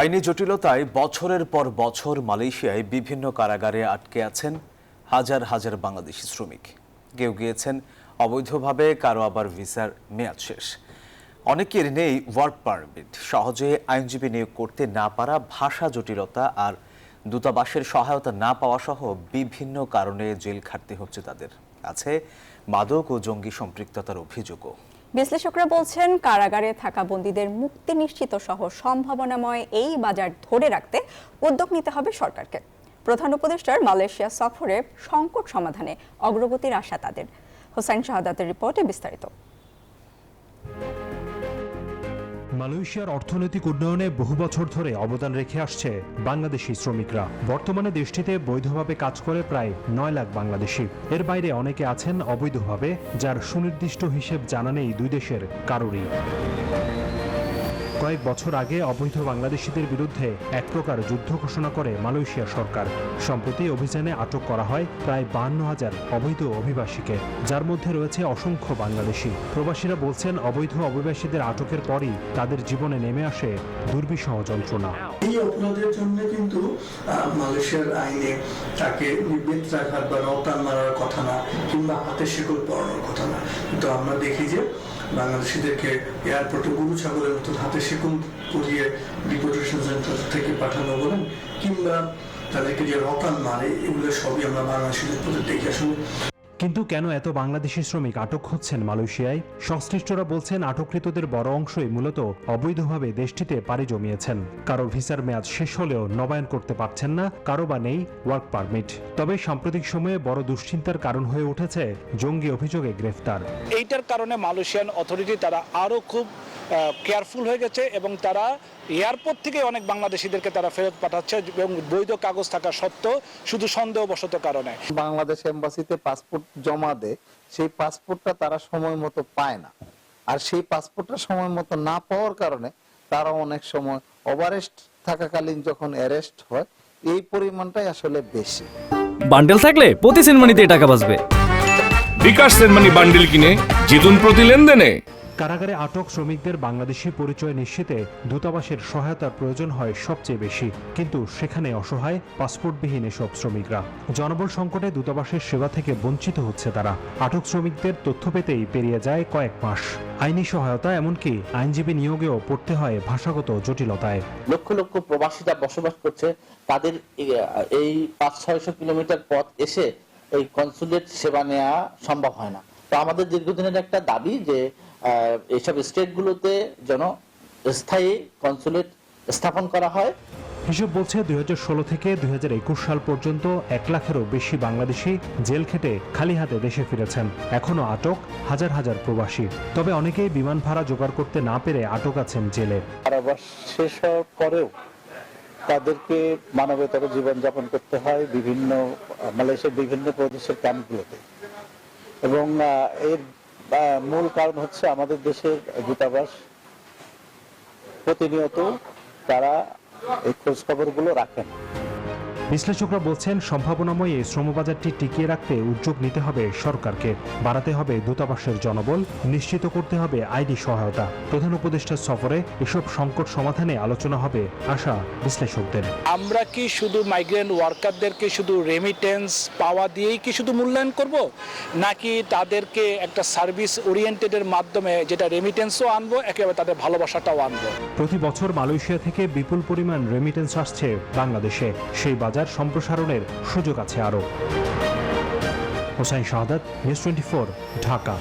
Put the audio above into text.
আইনি জটিলতায় বছরের পর বছর মালয়েশিয়ায় বিভিন্ন কারাগারে আটকে আছেন হাজার হাজার বাংলাদেশি শ্রমিক। কেউ গিয়েছেন অবৈধভাবে, কারও আবার ভিসার মেয়াদ শেষ। অনেকের নেই ওয়ার্ক পারমিট। সহজে আইনজীবী নিয়োগ করতে না পারা, ভাষা জটিলতা আর দূতাবাসের সহায়তা না পাওয়া সহ বিভিন্ন কারণে জেল খাটতে হচ্ছে তাদের। আছে মাদক ও জঙ্গি সম্পৃক্ততার অভিযোগও। বিশ্লেষকরা বলছেন, কারাগারে থাকা বন্দীদের মুক্তি নিশ্চিত সহ সম্ভাবনাময় এই বাজার ধরে রাখতে উদ্যোগ নিতে হবে সরকারকে। প্রধান উপদেষ্টার মালয়েশিয়া সফরে সংকট সমাধানে অগ্রগতির আশা তাদের। হোসাইন শাহাদাতের রিপোর্টে বিস্তারিত। মালয়েশিয়ার অর্থনৈতিক উন্নয়নে বহু বছর ধরে অবদান রেখে আসছে বাংলাদেশি শ্রমিকরা। বর্তমানে দেশটিতে বৈধভাবে কাজ করে প্রায় নয় লাখ বাংলাদেশি। এর বাইরে অনেকে আছেন অবৈধভাবে, যার সুনির্দিষ্ট হিসেব জানা নেই দুই দেশের কারোরই। কয়েক বছর আগে অবৈধ বাংলাদেশিদের বিরুদ্ধে এক প্রকার যুদ্ধ ঘোষণা করে মালয়েশিয়া সরকার। সম্প্রতি অভিযানে আটক করা হয় প্রায় বান্ন হাজার অবৈধ অভিবাসীকে, যার মধ্যে রয়েছে অসংখ্য বাংলাদেশি। প্রবাসীরা বলছেন, অবৈধ অভিবাসীদের আটকের পরই তাদের জীবনে নেমে আসে দুর্বিষহ যন্ত্রণা। এই অপরাধের জন্য কিন্তু মালয়েশিয়ার আইনে তাকে নিবৃত রাখার বা রতান মারার কথা না, কিংবা হাতে শেকল পরানোর কথা না। কিন্তু আমরা দেখি যে বাংলাদেশিদেরকে এয়ারপোর্টে গরু ছাগলের মতো হাতে শেকল করিয়ে ডিপোর্টেশন সেন্টার থেকে পাঠানো বলেন, কিংবা তাদেরকে যে রতান মারে, এগুলো সবই আমরা বাংলাদেশিদের প্রতি দেখে আসলে কিন্তু কেন এত বাংলাদেশি শ্রমিক আটক হচ্ছেন মালয়েশিয়ায়? সংশ্লিষ্টরা বলছেন আটককৃতদের বড় অংশই মূলত অবৈধভাবে দেশটিতে পাড়ি জমিয়েছেন। কারও ভিসার মেয়াদ শেষ হলেও নবায়ন করতে পারছেন না কারও বা নেই ওয়ার্ক পারমিট। তবে সাম্প্রতিক সময়ে বড় দুশ্চিন্তার কারণ হয়ে উঠেছে জঙ্গি অভিযোগে গ্রেফতার। এইটার কারণে মালয়েশিয়ান অথরিটি তারা আরও খুব কেয়ারফুল হয়ে গেছে এবং তারা এয়ারপোর্ট থেকে অনেক বাংলাদেশিদেরকে তারা ফেরত পাঠাচ্ছে এবং বৈধ কাগজ থাকা সত্ত্বেও শুধু সন্দেহবশত কারণে। বাংলাদেশ এম্বাসিতে পাসপোর্ট জমা দেয় সেই পাসপোর্টটা তারা সময় মতো পায় না। আর সেই পাসপোর্টটা সময় মতো না পাওয়ার কারণে তারা অনেক সময় ওভারেস্ট থাকাকালীন যখন অ্যারেস্ট হয় এই পরিমাণটাই আসলে বেশি। বান্ডেল থাকলে প্রতি সেনমানিতে টাকা বাঁচবে। বিকাশ সেনমানি বান্ডেল কিনে জিতুন প্রতি লেনদেনে। কারাগারে আটক শ্রমিকদের বাংলাদেশি পরিচয় নিশ্চিতে দূতাবাসের সহায়তার প্রয়োজন হয় সবচেয়ে বেশি। কিন্তু সেখানে অসহায়, পাসপোর্টবিহীন এসব শ্রমিকরা। জনবল সংকটে দূতাবাসের সেবা থেকে বঞ্চিত হচ্ছে তারা। আটক শ্রমিকদের তথ্য পেতেই পেরিয়ে যায় কয়েক মাস। আইনি সহায়তা এমনকি আইনজীবী নিয়োগেও পড়তে হয় ভাষাগত জটিলতায়। লক্ষ লক্ষ প্রবাসীরা বসবাস করছে, তাদের এই- পাঁচ ছয়শো কিলোমিটার পথ এসে এই কনসুলেট সেবা নেওয়া সম্ভব হয় না। তো আমাদের দীর্ঘদিনের একটা দাবি যে এইসব স্টেটগুলোতে যেন স্থায়ী কনসুলেট স্থাপন করা হয়। হিসেব বলছে দুই থেকে দুই সাল পর্যন্ত এক লাখেরও বেশি বাংলাদেশি জেল খেটে খালি হাতে দেশে ফিরেছেন। এখনও আটক হাজার হাজার প্রবাসী। তবে অনেকেই বিমান ভাড়া জোগাড় করতে না পেরে আটক আছেন জেলে। কারাবাস শেষ হওয়ার পরেও তাদেরকে মানবতর জীবনযাপন করতে হয় বিভিন্ন মালয়েশিয়ার বিভিন্ন প্রদেশের ক্যাম্পগুলোতে এবং এর মূল কারণ হচ্ছে আমাদের দেশের দূতাবাস। প্রতিনিয়ত তারা এই খোঁজখবরগুলো রাখেন। বিশ্লেষকরা বলছেন সম্ভাবনাময় এই শ্রমবাজারটি টিকিয়ে রাখতে উদ্যোগ নিতে হবে সরকারকে। বাড়াতে হবে দূতাবাসের জনবল নিশ্চিত করতে হবে আইনি সহায়তা। প্রধান উপদেষ্টার সফরে এসব সংকট সমাধানে আলোচনা হবে আশা বিশ্লেষকদের। আমরা কি শুধু মাইগ্রেন্ট ওয়ার্কারদেরকে শুধু রেমিটেন্স পাওয়া দিয়েই কি শুধু মূল্যায়ন করব? নাকি তাদেরকে একটা সার্ভিস ওরিয়েন্টেডের মাধ্যমে যেটা রেমিটেন্সও আনব একেবারে তাদের ভালোবাসাটাও আনব? প্রতি বছর মালয়েশিয়া থেকে বিপুল পরিমাণ রেমিটেন্স আসছে বাংলাদেশে। সেই বাজার সম্প্রসারণের সুযোগ আছে আরও। Hossain Shahadat news twenty Dhaka.